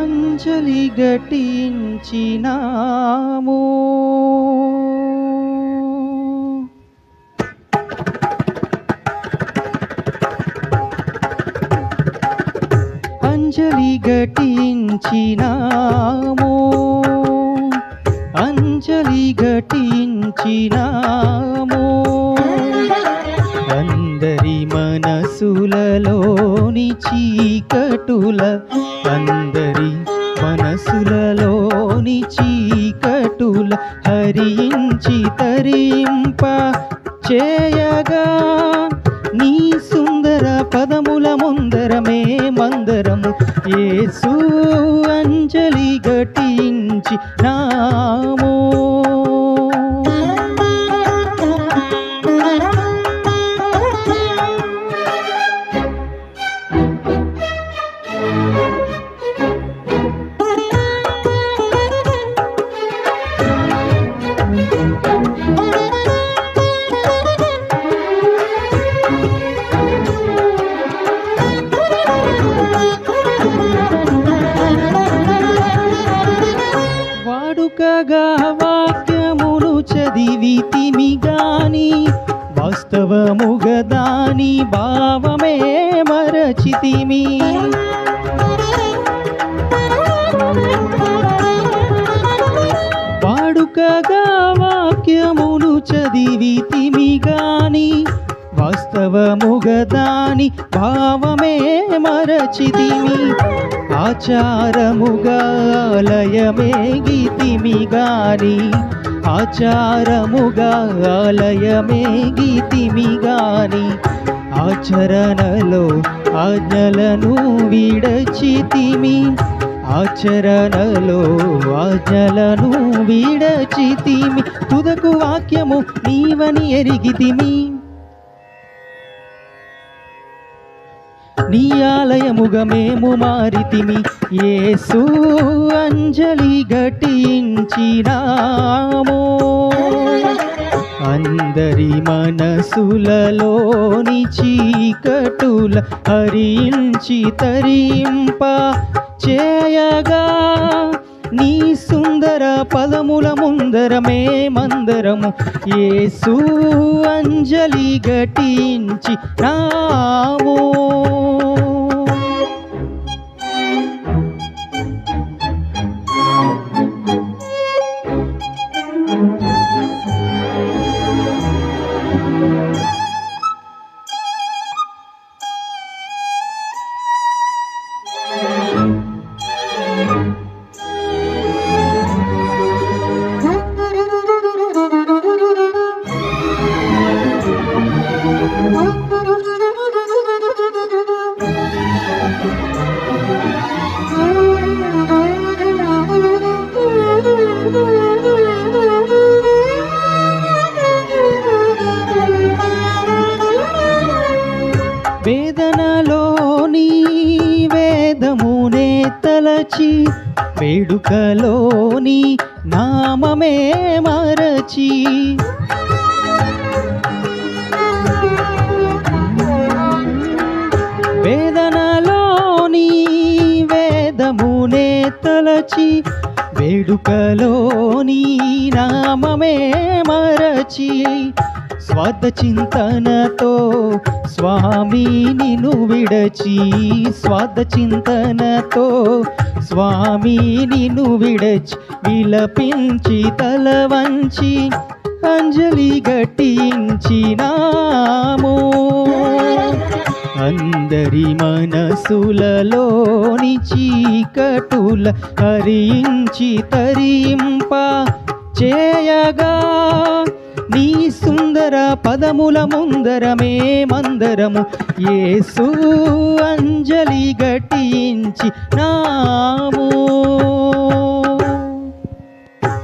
అంజలి ఘటించినాము. అంజలి ఘటించినాము. అంజలి ఘటించినాము అందరి మనసులలోని చీకటుల అందరి మనసులలోని చీకటుల హరించి తరింప చేయగా నీ సుందర పదముల ముందరమే మందరము. ఏసు అంజలి గట్ ఎరుకగా వాక్యమును చదివితిమి గాని వాస్తవముగదాని భావమే మరచితిమి. వాడుకగా వాక్యమును చదివితిమి గాని వాస్తవముగదాని భావమే మరచితిమి ఆచారముగా ఆలయమే గీతిమి గాని ఆచారముగా ఆలయమే గీతిమి గాని ఆచరణలో ఆజ్ఞలను విడచితిమి ఆచరణలో ఆజ్ఞలను విడచితిమి తుదకు వాక్యము నీవని ఎరిగితిమి నీ ఆలయముగా మేము మారితిమి. యేసు అంజలి ఘటించినామో. అందరి మనసులలోని చీకటుల హరించి తరింప చేయగా నీ సుందర పదముల ముందరమే మందరము యేసు అంజలి ఘటించి రామో మరచి వేడుకలోని నామమే మరచి. వేదనలోని వేదమునే తలచి వేడుకలోని నామమే మరచి. స్వార్థ చింతనతో స్వామి నిన్ను విడచి స్వార్థ చింతనతో స్వామి విడచి విలపించి తల వంచి అంజలి గట్టించినాము. అందరి మనసులలోని చీకటుల హరించి తరింప చేయగా నీ సుందర పదముల ముందరమే మందరము. ఏసు అంజలి గటించి నాము.